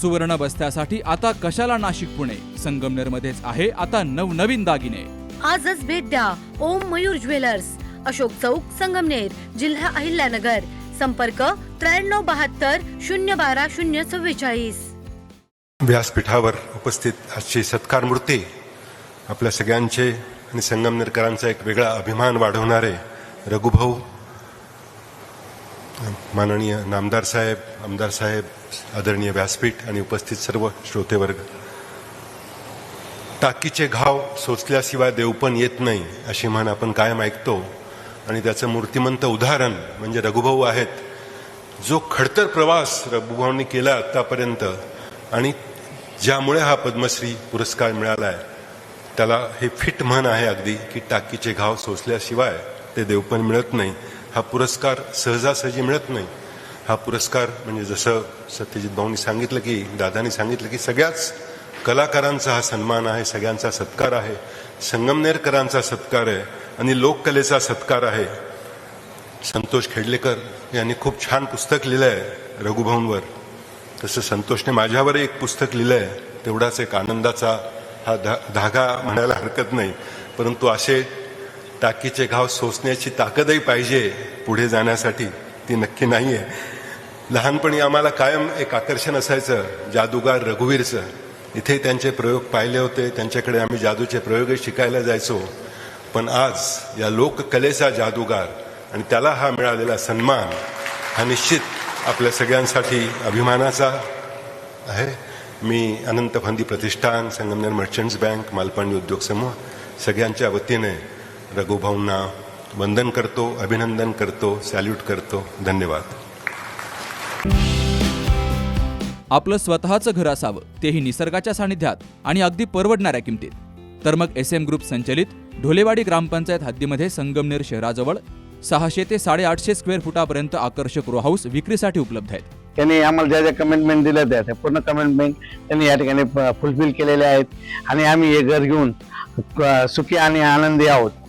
सुवर्ण बस्त्यासाठी आता कशाला नाशिक पुणे? संगमनेर मध्येच आहे आता नवनवीन दागिने. आजच भेट द्या ओम मयूर ज्वेलर्स. अशोक चौक संगमनेर जिल्हा अहिल्यानगर. संपर्क त्र्याण्णव बहात्तर शून्य बारा शून्य चव्वेचाळीस. व्यासपीठावर उपस्थित आजची सत्कार मूर्ती आपल्या सगळ्यांचे आणि संगमनेरकरांचा एक वेगळा अभिमान वाढवणारे रघुभाऊ माननीय नामदार साहेब आमदार साहेब आदरणीय व्यासपीठ आणि उपस्थित सर्व श्रोतेवर्ग. टाकीचे घाव सोचल्याशिवाय देवपण येत नाही अशी म्हण आपण कायम ऐकतो. आणि त्याचं मूर्तिमंत उदाहरण म्हणजे रघुभाऊ आहेत. जो खडतर प्रवास रघुभाऊंनी केला आत्तापर्यंत आणि ज्यामुळे हा पद्मश्री पुरस्कार मिळाला आहे त्याला हे फिट म्हण आहे अगदी की टाकीचे घाव सोचल्याशिवाय ते देवपण मिळत नाही. हा पुरस्कार सहजासहजी मिळत नाही. हा पुरस्कार म्हणजे जसं सत्यजित भाऊंनी सांगितलं की दादानी सांगितलं की सगळ्याच कलाकारांचा हा सन्मान आहे सगळ्यांचा सत्कार आहे. संगमनेरकरांचा सत्कार आहे आणि लोककलेचा सत्कार आहे. संतोष खेडलेकर यांनी खूप छान पुस्तक लिहिलं आहे रघुभाऊंवर तसं संतोषने माझ्यावरही एक पुस्तक लिहिलं आहे तेवढाच एक आनंदाचा हा धा धागा म्हणायला हरकत नाही. परंतु असे टाकीचे घाव सोसण्याची ताकदही पाहिजे पुढे जाण्यासाठी. ती नक्की नाही आहे लहानपणी आम्हाला कायम एक आकर्षण असायचं जादूगार रघुवीरचं. इथे त्यांचे प्रयोग पाहिले होते त्यांच्याकडे आम्ही जादूचे प्रयोगही शिकायला जायचो. पण आज या लोककलेचा जादूगार आणि त्याला हा मिळालेला सन्मान हा निश्चित आपल्या सगळ्यांसाठी अभिमानाचा आहे. मी अनंत फंदी प्रतिष्ठान संगमनेर मर्चंट्स बँक मालपाणी उद्योग समूह सगळ्यांच्या वतीने रघुभाऊंना वंदन करतो अभिनंदन करतो सॅल्यूट करतो. धन्यवाद. आपलं स्वतःचं घर असावं तेही निसर्गाच्या सानिध्यात आणि अगदी परवडणाऱ्या किमतीत. तर मग एस एम ग्रुप संचलित ढोलेवाडी ग्रामपंचायत हद्दीमध्ये संगमनेर शहराजवळ सहाशे ते साडेआठशे स्क्वेअर फुटापर्यंत आकर्षक रो हाऊस विक्रीसाठी उपलब्ध आहेत. त्यांनी आम्हाला ज्या ज्या कमेंटमेंट दिल्या त्या त्या पूर्ण कमेंटमेंट त्यांनी या ठिकाणी फुलफिल केलेल्या आहेत. आणि आम्ही हे घर घेऊन सुखी आणि आनंदी आहोत.